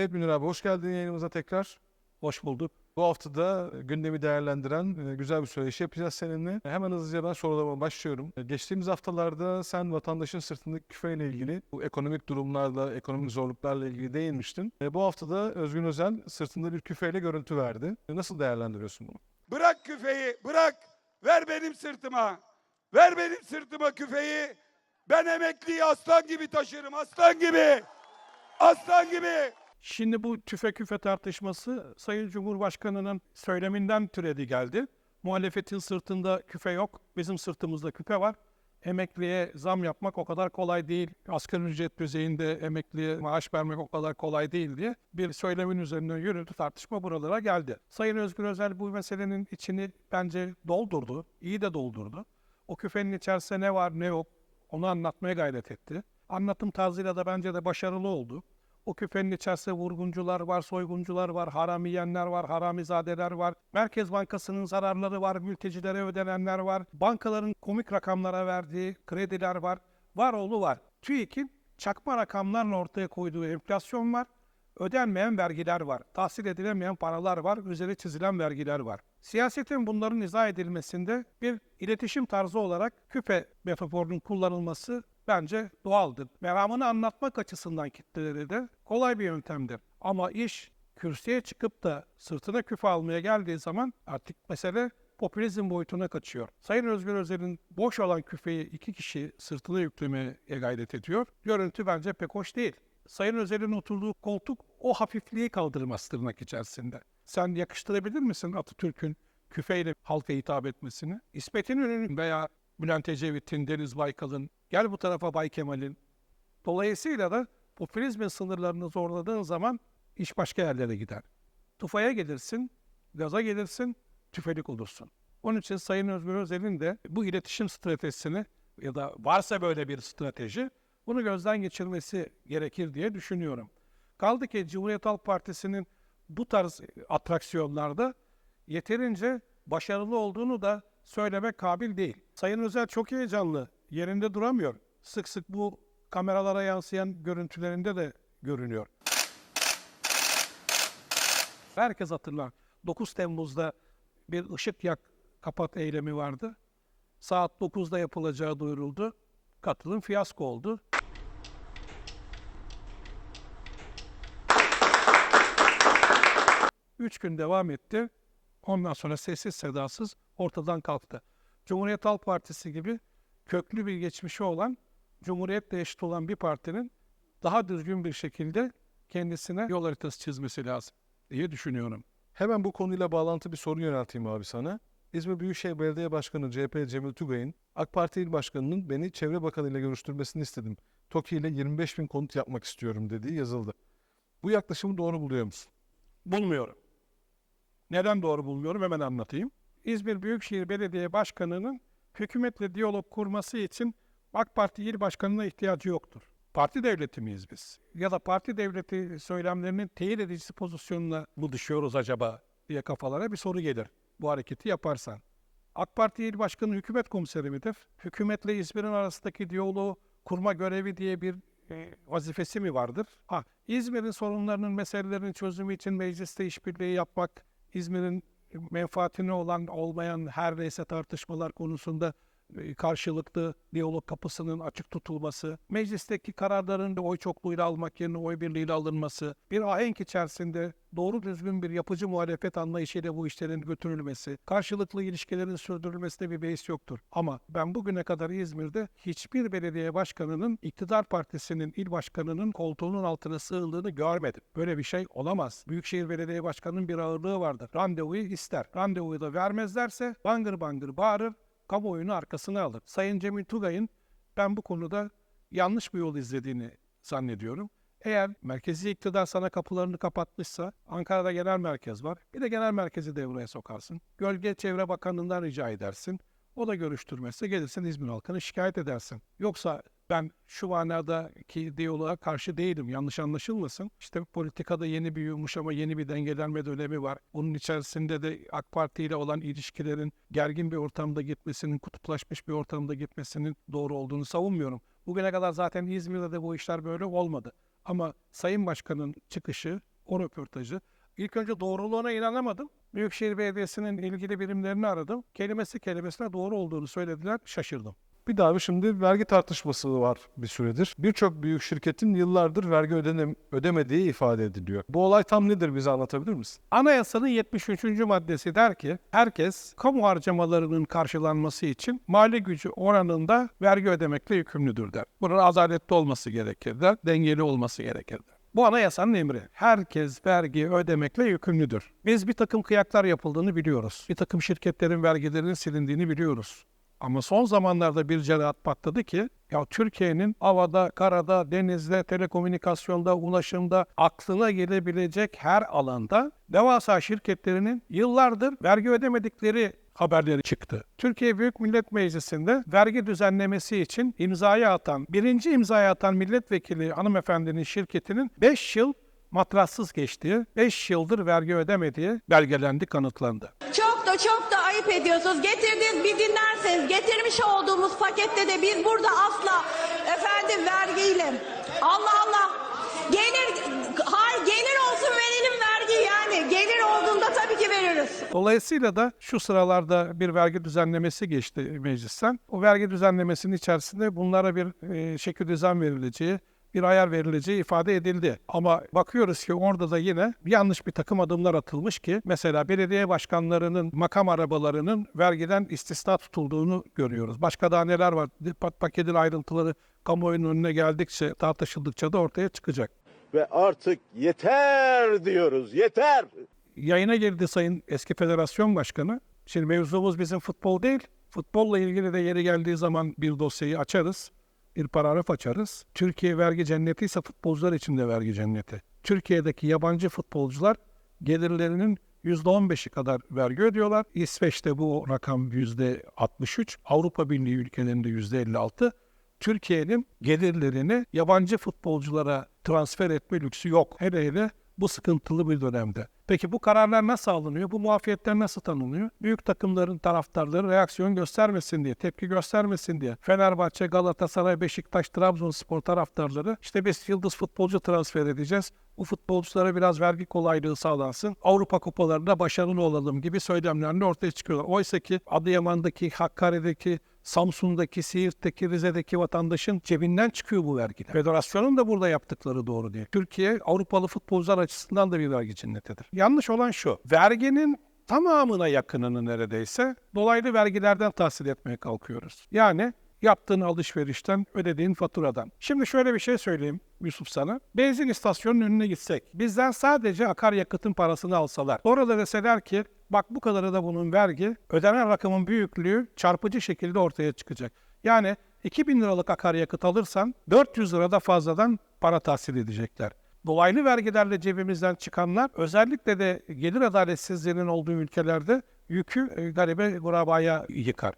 Evet Münir abi hoş geldin yayınımıza tekrar. Hoş bulduk. Bu hafta da gündemi değerlendiren e, güzel bir söyleşi yapacağız seninle. Hemen hızlıca ben sorularıma başlıyorum. E, Geçtiğimiz haftalarda sen vatandaşın sırtındaki küfeyle ilgili bu ekonomik durumlarla, ekonomik zorluklarla ilgili değinmiştin. E, Bu hafta da Özgün Özel sırtında bir küfeyle görüntü verdi. E, Nasıl değerlendiriyorsun bunu? Bırak küfeyi, bırak. Ver benim sırtıma. Ver benim sırtıma küfeyi. Ben emekliyi aslan gibi taşırım, aslan gibi. Aslan gibi. Şimdi bu tüfe küfe tartışması Sayın Cumhurbaşkanı'nın söyleminden türedi geldi. Muhalefetin sırtında küfe yok, bizim sırtımızda küpe var. Emekliye zam yapmak o kadar kolay değil. Asgari ücret düzeyinde emekliye maaş vermek o kadar kolay değil diye bir söylemin üzerinden yürüdü tartışma buralara geldi. Sayın Özgür Özel bu meselenin içini bence doldurdu, iyi de doldurdu. O küfenin içerisinde ne var ne yok onu anlatmaya gayret etti. Anlatım tarzıyla da bence de başarılı oldu. O küfenin içerisinde vurguncular var, soyguncular var, haramiyenler var, haramizadeler var. Merkez Bankası'nın zararları var, mültecilere ödenenler var. Bankaların komik rakamlara verdiği krediler var. Var oğlu var. TÜİK'in çakma rakamlarla ortaya koyduğu enflasyon var. Ödenmeyen vergiler var. Tahsil edilemeyen paralar var. Üzeri çizilen vergiler var. Siyasetin bunların izah edilmesinde bir iletişim tarzı olarak küpe metaforunun kullanılması bence doğaldır. Meramını anlatmak açısından kitleleri de kolay bir yöntemdir. Ama iş kürsüye çıkıp da sırtına küfe almaya geldiği zaman artık mesele popülizm boyutuna kaçıyor. Sayın Özgür Özel'in boş olan küfeyi iki kişi sırtına yüklemeye gayret ediyor. Görüntü bence pek hoş değil. Sayın Özel'in oturduğu koltuk o hafifliği kaldırmaz tırnak içerisinde. Sen yakıştırabilir misin Atatürk'ün küfeyle halka hitap etmesini? İsmet İnönü'nün veya Bülent Ecevit'in, Deniz Baykal'ın, gel bu tarafa Bay Kemal'in. Dolayısıyla da popülizmin sınırlarını zorladığın zaman iş başka yerlere gider. Tufaya gelirsin, gaza gelirsin, tüfelik olursun. Onun için Sayın Özgür Özel'in de bu iletişim stratejisini ya da varsa böyle bir strateji bunu gözden geçirmesi gerekir diye düşünüyorum. Kaldı ki Cumhuriyet Halk Partisi'nin bu tarz atraksiyonlarda yeterince başarılı olduğunu da söylemek kabil değil. Sayın Özel çok heyecanlı, yerinde duramıyor. Sık sık bu kameralara yansıyan görüntülerinde de görünüyor. Herkes hatırlar. 9 Temmuz'da bir ışık yak kapat eylemi vardı. Saat 9'da yapılacağı duyuruldu. Katılım fiyasko oldu. Üç gün devam etti. Ondan sonra sessiz sedasız ortadan kalktı. Cumhuriyet Halk Partisi gibi köklü bir geçmişi olan, Cumhuriyet'le eşit olan bir partinin daha düzgün bir şekilde kendisine yol haritası çizmesi lazım diye düşünüyorum. Hemen bu konuyla bağlantı bir soru yönelteyim abi sana. İzmir Büyükşehir Belediye Başkanı CHP Cemil Tugay'ın AK Parti İl Başkanı'nın beni Çevre Bakanı ile görüştürmesini istedim. TOKİ ile 25 bin konut yapmak istiyorum dediği yazıldı. Bu yaklaşımı doğru buluyor musun? Bulmuyorum. Neden doğru bulmuyorum hemen anlatayım. İzmir Büyükşehir Belediye Başkanı'nın hükümetle diyalog kurması için AK Parti il başkanına ihtiyacı yoktur. Parti devleti miyiz biz? Ya da parti devleti söylemlerinin teyit edicisi pozisyonuna mı düşüyoruz acaba diye kafalara bir soru gelir bu hareketi yaparsan. AK Parti il başkanı hükümet komiseri midir? Hükümetle İzmir'in arasındaki diyaloğu kurma görevi diye bir e, vazifesi mi vardır? Ha, İzmir'in sorunlarının, meselelerinin çözümü için mecliste işbirliği yapmak, İzmir'in menfaatine olan olmayan her neyse tartışmalar konusunda karşılıklı diyalog kapısının açık tutulması, meclisteki kararların da oy çokluğuyla almak yerine oy birliğiyle alınması, bir ahenk içerisinde doğru düzgün bir yapıcı muhalefet anlayışıyla bu işlerin götürülmesi, karşılıklı ilişkilerin sürdürülmesinde bir beis yoktur. Ama ben bugüne kadar İzmir'de hiçbir belediye başkanının iktidar partisinin il başkanının koltuğunun altına sığındığını görmedim. Böyle bir şey olamaz. Büyükşehir Belediye Başkanı'nın bir ağırlığı vardır. Randevuyu ister. Randevuyu da vermezlerse bangır bangır bağırır, kamuoyunu arkasına alır. Sayın Cemil Tugay'ın ben bu konuda yanlış bir yol izlediğini zannediyorum. Eğer merkezi iktidar sana kapılarını kapatmışsa Ankara'da genel merkez var. Bir de genel merkezi devreye sokarsın. Gölge Çevre Bakanlığı'ndan rica edersin. O da görüştürmezse gelirsin İzmir halkına şikayet edersin. Yoksa ben şu manadaki diyaloğa karşı değilim. Yanlış anlaşılmasın. İşte politikada yeni bir yumuşama, yeni bir dengelenme dönemi var. Bunun içerisinde de AK Parti ile olan ilişkilerin gergin bir ortamda gitmesinin, kutuplaşmış bir ortamda gitmesinin doğru olduğunu savunmuyorum. Bugüne kadar zaten İzmir'de de bu işler böyle olmadı. Ama Sayın Başkan'ın çıkışı o röportajı. İlk önce doğruluğuna inanamadım. Büyükşehir Belediyesi'nin ilgili birimlerini aradım. Kelimesi kelimesine doğru olduğunu söylediler. Şaşırdım. Bir daha bir şimdi vergi tartışması var bir süredir. Birçok büyük şirketin yıllardır vergi ödene- ödemediği ifade ediliyor. Bu olay tam nedir bize anlatabilir misin? Anayasanın 73. maddesi der ki herkes kamu harcamalarının karşılanması için mali gücü oranında vergi ödemekle yükümlüdür der. Bunun adaletli olması gerekir der, dengeli olması gerekir der. Bu anayasanın emri. Herkes vergi ödemekle yükümlüdür. Biz bir takım kıyaklar yapıldığını biliyoruz. Bir takım şirketlerin vergilerinin silindiğini biliyoruz. Ama son zamanlarda bir cerahat patladı ki ya Türkiye'nin havada, karada, denizde, telekomünikasyonda, ulaşımda aklına gelebilecek her alanda devasa şirketlerinin yıllardır vergi ödemedikleri haberleri çıktı. Türkiye Büyük Millet Meclisi'nde vergi düzenlemesi için imzaya atan, birinci imzaya atan milletvekili hanımefendinin şirketinin 5 yıl matrassız geçtiği, 5 yıldır vergi ödemediği belgelendi, kanıtlandı. Çok da çok da ayıp ediyorsunuz. Getirdiğiniz bir dinlerseniz getirmiş olduğumuz pakette de biz burada asla efendim vergiyle Allah Allah gelir hayır gelir olsun verelim vergi yani gelir olduğunda tabii ki veririz. Dolayısıyla da şu sıralarda bir vergi düzenlemesi geçti meclisten. O vergi düzenlemesinin içerisinde bunlara bir e, şekil düzen verileceği, bir ayar verileceği ifade edildi. Ama bakıyoruz ki orada da yine yanlış bir takım adımlar atılmış ki mesela belediye başkanlarının makam arabalarının vergiden istisna tutulduğunu görüyoruz. Başka daha neler var? Pat- Paketin ayrıntıları kamuoyunun önüne geldikçe, tartışıldıkça da ortaya çıkacak. ve artık yeter diyoruz. Yeter. yayına girdi Sayın eski federasyon başkanı. Şimdi mevzumuz bizim futbol değil. Futbolla ilgili de yeri geldiği zaman bir dosyayı açarız. Bir paragraf açarız. Türkiye vergi cenneti ise futbolcular için de vergi cenneti. Türkiye'deki yabancı futbolcular gelirlerinin %15'i kadar vergi ödüyorlar. İsveç'te bu rakam %63. Avrupa Birliği ülkelerinde %56. Türkiye'nin gelirlerini yabancı futbolculara transfer etme lüksü yok. Hele hele bu sıkıntılı bir dönemde. Peki bu kararlar nasıl alınıyor? Bu muafiyetler nasıl tanınıyor? Büyük takımların taraftarları reaksiyon göstermesin diye, tepki göstermesin diye. Fenerbahçe, Galatasaray, Beşiktaş, Trabzonspor taraftarları işte biz yıldız futbolcu transfer edeceğiz. Bu futbolculara biraz vergi kolaylığı sağlansın. Avrupa kupalarında başarılı olalım gibi söylemlerle ortaya çıkıyorlar. Oysa ki Adıyaman'daki, Hakkari'deki, Samsun'daki, Siirt'teki, Rize'deki vatandaşın cebinden çıkıyor bu vergiler. Federasyonun da burada yaptıkları doğru değil. Türkiye Avrupalı futbolcular açısından da bir vergi cennetidir. Yanlış olan şu. Verginin tamamına yakınını neredeyse dolaylı vergilerden tahsil etmeye kalkıyoruz. Yani yaptığın alışverişten, ödediğin faturadan. Şimdi şöyle bir şey söyleyeyim Yusuf sana. Benzin istasyonunun önüne gitsek, bizden sadece akaryakıtın parasını alsalar, sonra da deseler ki bak bu kadarı da bunun vergi, ödenen rakamın büyüklüğü çarpıcı şekilde ortaya çıkacak. Yani 2000 liralık akaryakıt alırsan 400 lira da fazladan para tahsil edecekler. Dolaylı vergilerle cebimizden çıkanlar özellikle de gelir adaletsizliğinin olduğu ülkelerde yükü e, garibe gurabaya yıkar.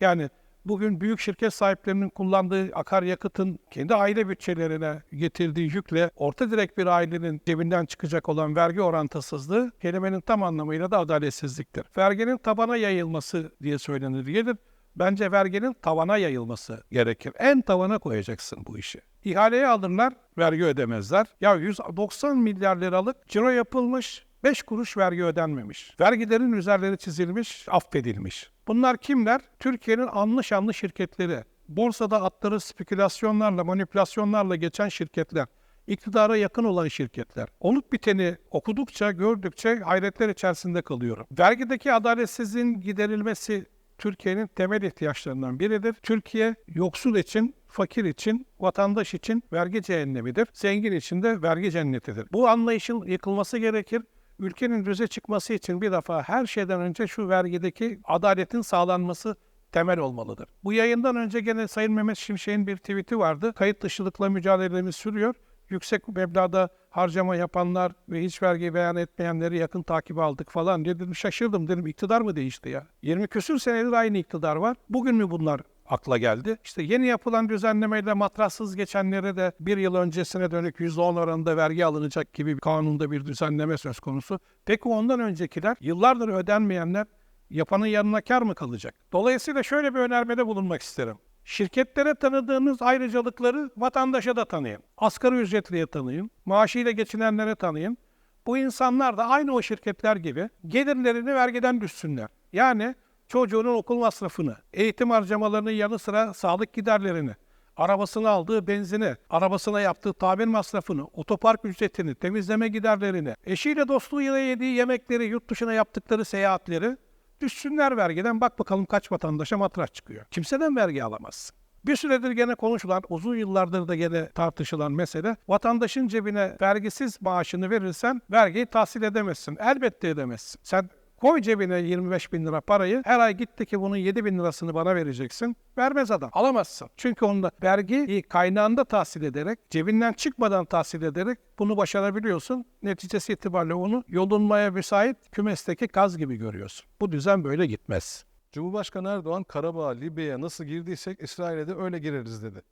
Yani bugün büyük şirket sahiplerinin kullandığı akaryakıtın kendi aile bütçelerine getirdiği yükle orta direkt bir ailenin cebinden çıkacak olan vergi orantısızlığı kelimenin tam anlamıyla da adaletsizliktir. Verginin tabana yayılması diye söylenir gelir. Bence verginin tavana yayılması gerekir. En tavana koyacaksın bu işi. İhaleye alırlar, vergi ödemezler. Ya 190 milyar liralık ciro yapılmış, 5 kuruş vergi ödenmemiş. Vergilerin üzerleri çizilmiş, affedilmiş. Bunlar kimler? Türkiye'nin anlı şanlı şirketleri. Borsada atları spekülasyonlarla, manipülasyonlarla geçen şirketler. iktidara yakın olan şirketler. Olup biteni okudukça, gördükçe hayretler içerisinde kalıyorum. Vergideki adaletsizliğin giderilmesi Türkiye'nin temel ihtiyaçlarından biridir. Türkiye yoksul için, fakir için, vatandaş için vergi cehennemidir. Zengin için de vergi cennetidir. Bu anlayışın yıkılması gerekir. Ülkenin düze çıkması için bir defa her şeyden önce şu vergideki adaletin sağlanması temel olmalıdır. Bu yayından önce gene Sayın Mehmet Şimşek'in bir tweet'i vardı. Kayıt dışılıkla mücadelemiz sürüyor. Yüksek meblağda harcama yapanlar ve hiç vergi beyan etmeyenleri yakın takibe aldık falan diye dedim şaşırdım dedim iktidar mı değişti ya? 20 küsür senedir aynı iktidar var. Bugün mü bunlar akla geldi? İşte yeni yapılan düzenlemeyle matrassız geçenlere de bir yıl öncesine dönük %10 oranında vergi alınacak gibi bir kanunda bir düzenleme söz konusu. Peki ondan öncekiler yıllardır ödenmeyenler yapanın yanına kar mı kalacak? Dolayısıyla şöyle bir önermede bulunmak isterim. Şirketlere tanıdığınız ayrıcalıkları vatandaşa da tanıyın. Asgari ücretliye tanıyın, maaşıyla geçinenlere tanıyın. Bu insanlar da aynı o şirketler gibi gelirlerini vergiden düşsünler. Yani çocuğunun okul masrafını, eğitim harcamalarının yanı sıra sağlık giderlerini, arabasına aldığı benzini, arabasına yaptığı tamir masrafını, otopark ücretini, temizleme giderlerini, eşiyle dostluğuyla yediği yemekleri, yurt dışına yaptıkları seyahatleri düşsünler vergiden. Bak bakalım kaç vatandaşa matraş çıkıyor. Kimseden vergi alamazsın. Bir süredir gene konuşulan, uzun yıllardır da gene tartışılan mesele, vatandaşın cebine vergisiz maaşını verirsen vergiyi tahsil edemezsin. Elbette edemezsin. Sen koy cebine 25 bin lira parayı, her ay gitti ki bunun 7 bin lirasını bana vereceksin. Vermez adam. Alamazsın. Çünkü onda vergiyi kaynağında tahsil ederek, cebinden çıkmadan tahsil ederek bunu başarabiliyorsun. Neticesi itibariyle onu yolunmaya müsait kümesteki kaz gibi görüyorsun. Bu düzen böyle gitmez. Cumhurbaşkanı Erdoğan Karabağ, Libya'ya nasıl girdiysek İsrail'e de öyle gireriz dedi.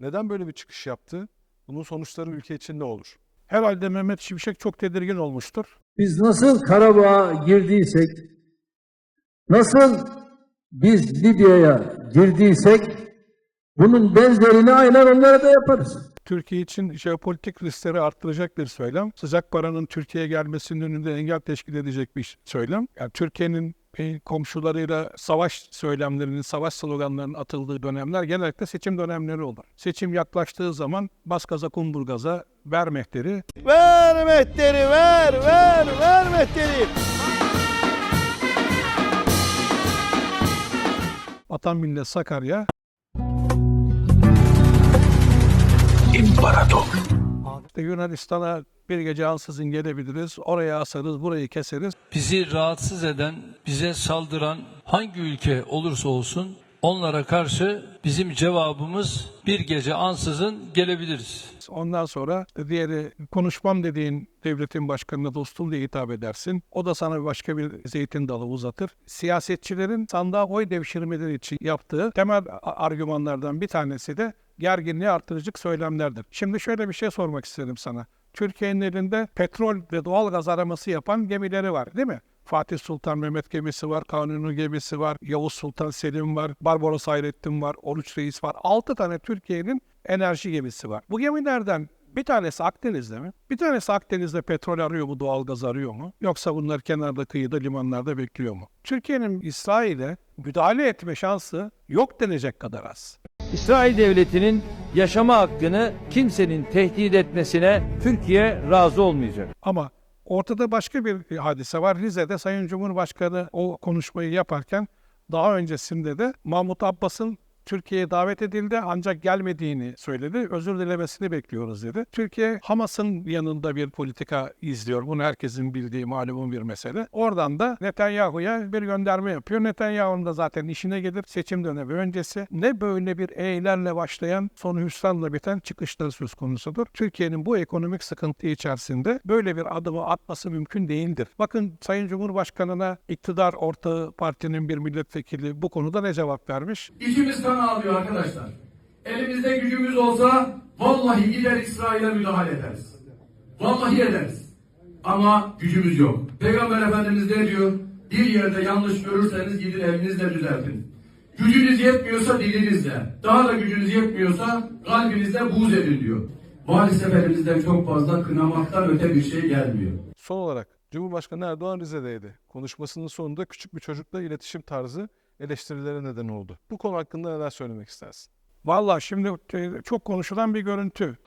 Neden böyle bir çıkış yaptı? Bunun sonuçları ülke için ne olur? Herhalde Mehmet Şimşek çok tedirgin olmuştur. Biz nasıl Karabağ'a girdiysek, nasıl biz Libya'ya girdiysek, bunun benzerini aynen onlara da yaparız. Türkiye için jeopolitik riskleri arttıracak bir söylem. Sıcak paranın Türkiye'ye gelmesinin önünde engel teşkil edecek bir söylem. Yani Türkiye'nin e, komşularıyla savaş söylemlerinin, savaş sloganlarının atıldığı dönemler genellikle seçim dönemleri olur. Seçim yaklaştığı zaman bas gaza kumburgaza ver mehteri, Ver mehteri ver ver ver mehteri. vatan millet Sakarya İşte Yunanistan'a bir gece ansızın gelebiliriz. Oraya asarız, burayı keseriz. bizi rahatsız eden, bize saldıran hangi ülke olursa olsun onlara karşı bizim cevabımız bir gece ansızın gelebiliriz. Ondan sonra diğeri konuşmam dediğin devletin başkanına dostum diye hitap edersin. O da sana başka bir zeytin dalı uzatır. Siyasetçilerin sandığa oy devşirmeleri için yaptığı temel argümanlardan bir tanesi de gerginliği artırıcı söylemlerdir. Şimdi şöyle bir şey sormak isterim sana. Türkiye'nin elinde petrol ve doğal gaz araması yapan gemileri var değil mi? Fatih Sultan Mehmet gemisi var, Kanuni gemisi var, Yavuz Sultan Selim var, Barbaros Hayrettin var, Oruç Reis var. 6 tane Türkiye'nin enerji gemisi var. Bu gemilerden bir tanesi Akdeniz'de mi? Bir tanesi Akdeniz'de petrol arıyor mu, doğalgaz arıyor mu? Yoksa bunlar kenarda, kıyıda, limanlarda bekliyor mu? Türkiye'nin İsrail'e müdahale etme şansı yok denecek kadar az. İsrail devletinin yaşama hakkını kimsenin tehdit etmesine Türkiye razı olmayacak. Ama ortada başka bir hadise var. Rize'de Sayın Cumhurbaşkanı o konuşmayı yaparken daha öncesinde de Mahmut Abbas'ın Türkiye'ye davet edildi ancak gelmediğini söyledi. Özür dilemesini bekliyoruz dedi. Türkiye Hamas'ın yanında bir politika izliyor. Bunu herkesin bildiği malumun bir mesele. Oradan da Netanyahu'ya bir gönderme yapıyor. Netanyahu'nun da zaten işine gelir seçim dönemi öncesi. Ne böyle bir eğlerle başlayan sonu hüsranla biten çıkışları söz konusudur. Türkiye'nin bu ekonomik sıkıntı içerisinde böyle bir adımı atması mümkün değildir. Bakın Sayın Cumhurbaşkanı'na iktidar ortağı partinin bir milletvekili bu konuda ne cevap vermiş? İçimiz kan ağlıyor arkadaşlar. Elimizde gücümüz olsa vallahi gider İsrail'e müdahale ederiz. Vallahi ederiz. Ama gücümüz yok. Peygamber Efendimiz ne diyor? Bir yerde yanlış görürseniz gidin evinizle düzeltin. Gücünüz yetmiyorsa dilinizle, daha da gücünüz yetmiyorsa kalbinizle buğz edin diyor. Maalesef elimizden çok fazla kınamaktan öte bir şey gelmiyor. Son olarak Cumhurbaşkanı Erdoğan Rize'deydi. Konuşmasının sonunda küçük bir çocukla iletişim tarzı eleştirilere neden oldu. Bu konu hakkında neler söylemek istersin? Vallahi şimdi çok konuşulan bir görüntü.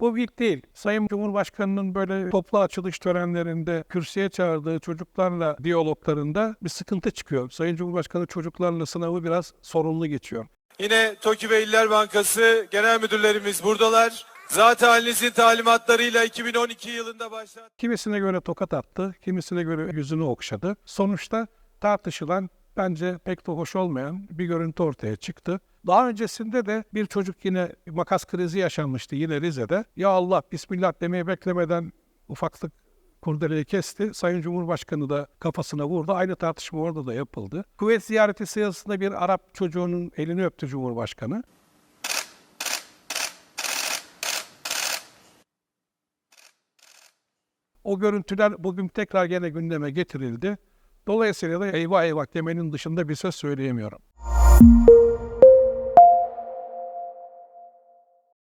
Bu ilk değil. Sayın Cumhurbaşkanı'nın böyle toplu açılış törenlerinde kürsüye çağırdığı çocuklarla diyaloglarında bir sıkıntı çıkıyor. Sayın Cumhurbaşkanı çocuklarla sınavı biraz sorunlu geçiyor. Yine TOKİ ve İller Bankası genel müdürlerimiz buradalar. Zaten halinizin talimatlarıyla 2012 yılında başlattı. Kimisine göre tokat attı, kimisine göre yüzünü okşadı. Sonuçta tartışılan bence pek de hoş olmayan bir görüntü ortaya çıktı. Daha öncesinde de bir çocuk yine makas krizi yaşanmıştı yine Rize'de. Ya Allah Bismillah demeyi beklemeden ufaklık kurdeleyi kesti. Sayın Cumhurbaşkanı da kafasına vurdu. Aynı tartışma orada da yapıldı. Kuvvet ziyareti sırasında bir Arap çocuğunun elini öptü Cumhurbaşkanı. O görüntüler bugün tekrar gene gündeme getirildi. Dolayısıyla da eyvah eyvah demenin dışında bir söz söyleyemiyorum.